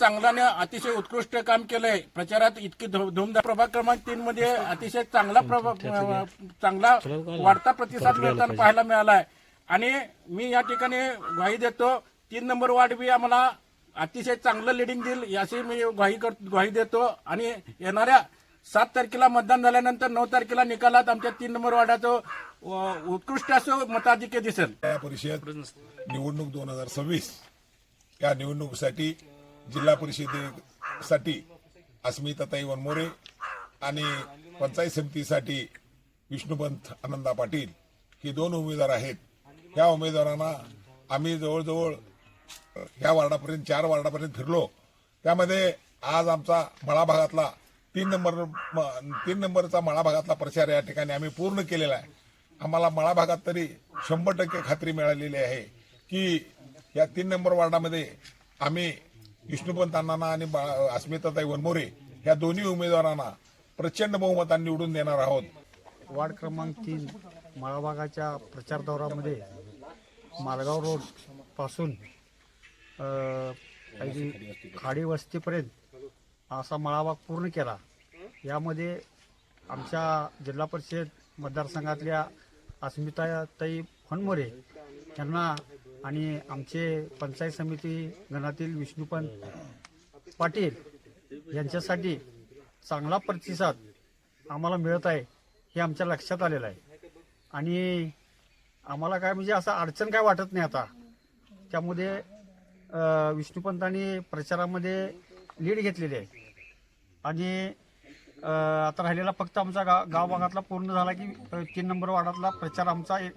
चांगल्याने अतिशय उत्कृष्ट काम केलंय. प्रचारात इतकी धुमधाम प्रभाग क्रमांक तीन मध्ये अतिशय चांगला प्रभाग अं, चांगला वाढता प्रतिसाद मिळताना पाहायला मिळालाय. आणि मी या ठिकाणी ग्वाही देतो तीन नंबर वार्ड बी आम्हाला अतिशय चांगलं लिडिंग देईल याची मी ग्वाही ग्वाही देतो. आणि येणाऱ्या सात तारखेला मतदान झाल्यानंतर नऊ तारखेला निकालात आमच्या तीन नंबर वार्डाचं उत्कृष्ट असं मताधिक्य दिसेल. परिषद निवडणूक दोन हजार सव्वीस या निवडणुकीसाठी जिल्हा परिषदेसाठी अस्मिताताई वनमोरे आणि पंचायत समितीसाठी विष्णुपंत आनंदा पाटील हे दोन उमेदवार आहेत. ह्या उमेदवारांना आम्ही जवळजवळ ह्या वार्डापर्यंत चार वार्डापर्यंत फिरलो. त्यामध्ये आज आमचा मळा भागातला तीन नंबर तीन नंबरचा मळा भागातला प्रचार या ठिकाणी आम्ही पूर्ण केलेला आहे. आम्हाला मळा भागात तरी शंभर टक्के खात्री मिळालेली आहे की या तीन नंबर वार्डामध्ये आम्ही विष्णुपंत अण्णांना आणि बा- अस्मिताताई वनमोरे या दोन्ही उमेदवारांना प्रचंड बहुमतांनी निवडून देणार आहोत. वार्ड क्रमांक तीन माळभागाच्या प्रचार दौऱ्यामध्ये मालगाव रोडपासून काही खाडी वस्तीपर्यंत असा मळाबाग पूर्ण केला. यामध्ये आमच्या जिल्हा परिषद मतदारसंघातल्या अस्मिताताई फनमोरे यांना आणि आमचे पंचायत समिती गणातील विष्णुपंत पाटील यांच्यासाठी चांगला प्रतिसाद आम्हाला मिळत आहे हे आमच्या लक्षात आलेलं आहे. आणि आम्हाला काय म्हणजे असं अडचण काय वाटत नाही आता. त्यामध्ये विष्णुपंतांनी प्रचारामध्ये लीड घेतलेली आहे. आणि आता राहिलेला फक्त आमचा गा गाव भागातला पूर्ण झाला की तीन नंबर वार्डातला प्रचार आमचा एक